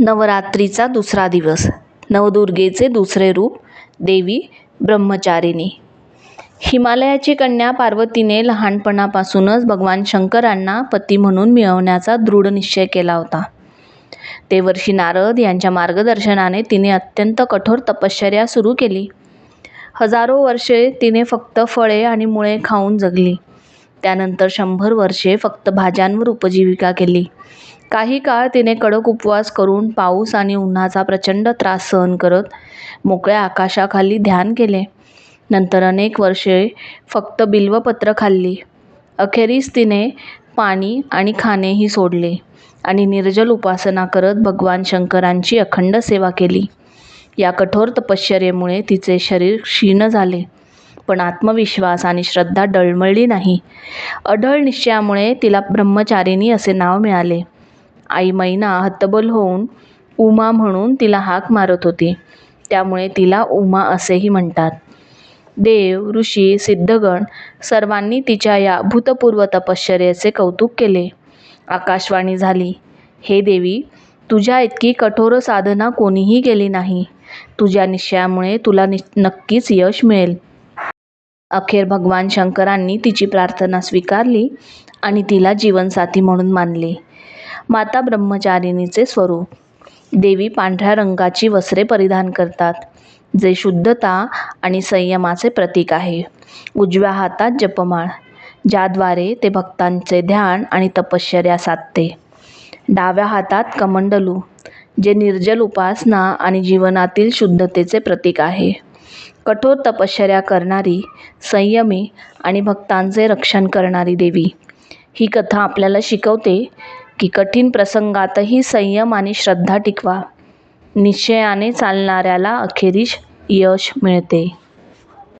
नवरात्रीचा दुसरा दिवस. नवदुर्गेचे दुसरे रूप देवी ब्रह्मचारिणी. हिमालयाची कन्या पार्वतीने लहानपणापासूनच भगवान शंकरांना पती म्हणून मिळवण्याचा दृढ निश्चय केला होता. ते वर्षी नारद यांच्या मार्गदर्शनाने तिने अत्यंत कठोर तपश्चर्या सुरू केली. हजारो वर्षे तिने फक्त फळे आणि मुळे खाऊन जगली. त्यानंतर शंभर वर्षे फक्त भाज्यांवर उपजीविका केली. काही काळ तिने कडक उपवास करून पाऊस आणि उन्हाचा प्रचंड त्रास सहन करत मोकळ्या आकाशाखाली ध्यान केले. नंतर अनेक वर्षे फक्त बिल्वपत्र खाल्ली. अखेरीस तिने पाणी आणि खाणेही सोडले आणि निर्जल उपासना करत भगवान शंकरांची अखंड सेवा केली. या कठोर तपश्चर्येमुळे तिचे शरीर क्षीण झाले. पण आत्मविश्वास आणि श्रद्धा डळमळली नाही. अढळ निश्चयामुळे तिला ब्रह्मचारिणी असे नाव मिळाले. आई मैना हतबल होऊन उमा म्हणून तिला हाक मारत होती. त्यामुळे तिला उमा असेही म्हणतात. देव ऋषी सिद्धगण सर्वांनी तिच्या या भूतपूर्व तपश्चर्याचे कौतुक केले. आकाशवाणी झाली हे देवी तुझ्या इतकी कठोर साधना कोणीही केली नाही. तुझ्या निश्चयामुळे तुला नि नक्कीच यश मिळेल. अखेर भगवान शंकरांनी तिची प्रार्थना स्वीकारली आणि तिला जीवनसाथी म्हणून मानले. माता ब्रह्मचारिणीचे स्वरूप. देवी पांढऱ्या रंगाची वस्त्रे परिधान करतात जे शुद्धता आणि संयमाचे प्रतीक आहे. उजव्या हातात जपमाळ ज्याद्वारे ते भक्तांचे ध्यान आणि तपश्चर्या साधते. डाव्या हातात कमंडलू जे निर्जल उपासना आणि जीवनातील शुद्धतेचे प्रतीक आहे. कठोर तपश्चर्या करणारी संयमी आणि भक्तांचे रक्षण करणारी देवी. ही कथा आपल्याला शिकवते की कठीण प्रसंगातही संयम आणि श्रद्धा टिकवा. निश्चयाने चालणाऱ्याला अखेरीस यश मिळते.